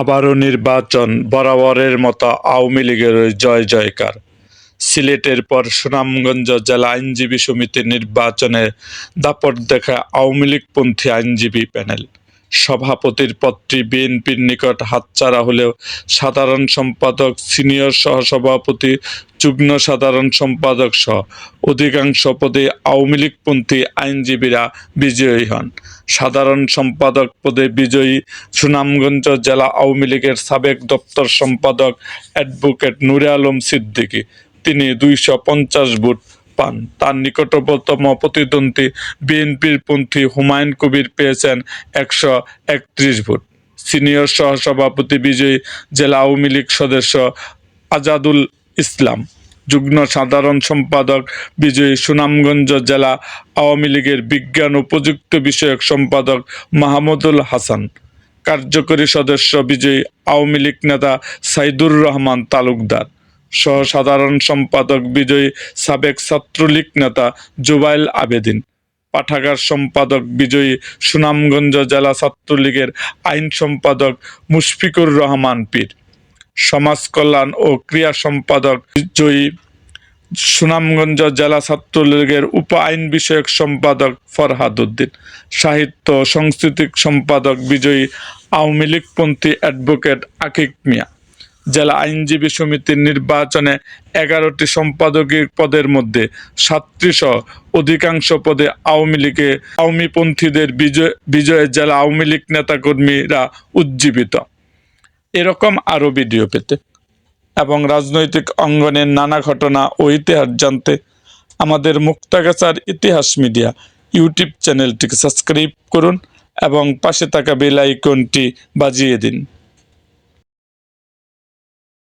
আবারও নির্বাচন বরাবরের মতো আওয়ামী লীগের জয় জয়কার। সিলেটের পর সুনামগঞ্জ জেলা আইনজীবী সমিতির নির্বাচনে দাপট দেখা আওয়ামী লীগপন্থী আইনজীবী প্যানেল। সভাপতির পদটি বিএনপির নিকট হাতছাড়া হলেও সাধারণ সম্পাদক, সিনিয়র সহসভাপতি, যুগ্ম সাধারণ সম্পাদক সহ অধিকাংশ পদে আওয়ামী লীগপন্থী আইনজীবীরা বিজয়ী হন। সাধারণ সম্পাদক পদে বিজয়ী সুনামগঞ্জ জেলা আওয়ামী লীগের সাবেক দপ্তর সম্পাদক অ্যাডভোকেট নুরে আলম সিদ্দিকী। তিনি দুইশো পঞ্চাশ ভোট পান। তার নিকটবর্তম প্রতিদ্বন্দ্বী বিএনপির পন্থী হুমায়ুন কবির পেয়েছেন একশো একত্রিশ ভোট। সিনিয়র সহসভাপতি বিজয়ী জেলা আওয়ামী লীগ সদস্য আজাদুল ইসলাম। যুগ্ম সাধারণ সম্পাদক বিজয়ী সুনামগঞ্জ জেলা আওয়ামী লীগের বিজ্ঞান ও প্রযুক্তি বিষয়ক সম্পাদক মাহমুদুল হাসান। কার্যকরী সদস্য বিজয়ী আওয়ামী লীগ নেতা সাইদুর রহমান তালুকদার। সহ সাধারণ সম্পাদক বিজয়ী সাবেক ছাত্রলীগ নেতা জুবাইল আবেদিন। পাঠাগার সম্পাদক বিজয়ী সুনামগঞ্জ জেলা ছাত্রলীগের আইন সম্পাদক মুশফিকুর রহমান পীর। সমাজ কল্যাণ ও ক্রিয়া সম্পাদক জয়ী সুনামগঞ্জ জেলা ছাত্রলীগের উপ আইন বিষয়ক সম্পাদক ফরহাদ উদ্দিন। সাহিত্য সাংস্কৃতিক সম্পাদক বিজয়ী আওয়ামী লীগপন্থী অ্যাডভোকেট আকিক মিয়া। জেলা আইনজীবী সমিতির নির্বাচনে এগারোটি সম্পাদকীয় পদের মধ্যে সহ অধিকাংশ পদে আওয়ামী লীগে আওয়ামীপন্থীদের বিজয়, বিজয়ে জেলা আওয়ামী লীগ নেতাকর্মীরা উজ্জীবিত। এরকম আরও ভিডিও পেতে এবং রাজনৈতিক অঙ্গনের নানা ঘটনা ও ইতিহাস জানতে আমাদের মুক্তাগাছার ইতিহাস মিডিয়া ইউটিউব চ্যানেলটিকে সাবস্ক্রাইব করুন এবং পাশে থাকা বেল আইকনটি বাজিয়ে দিন।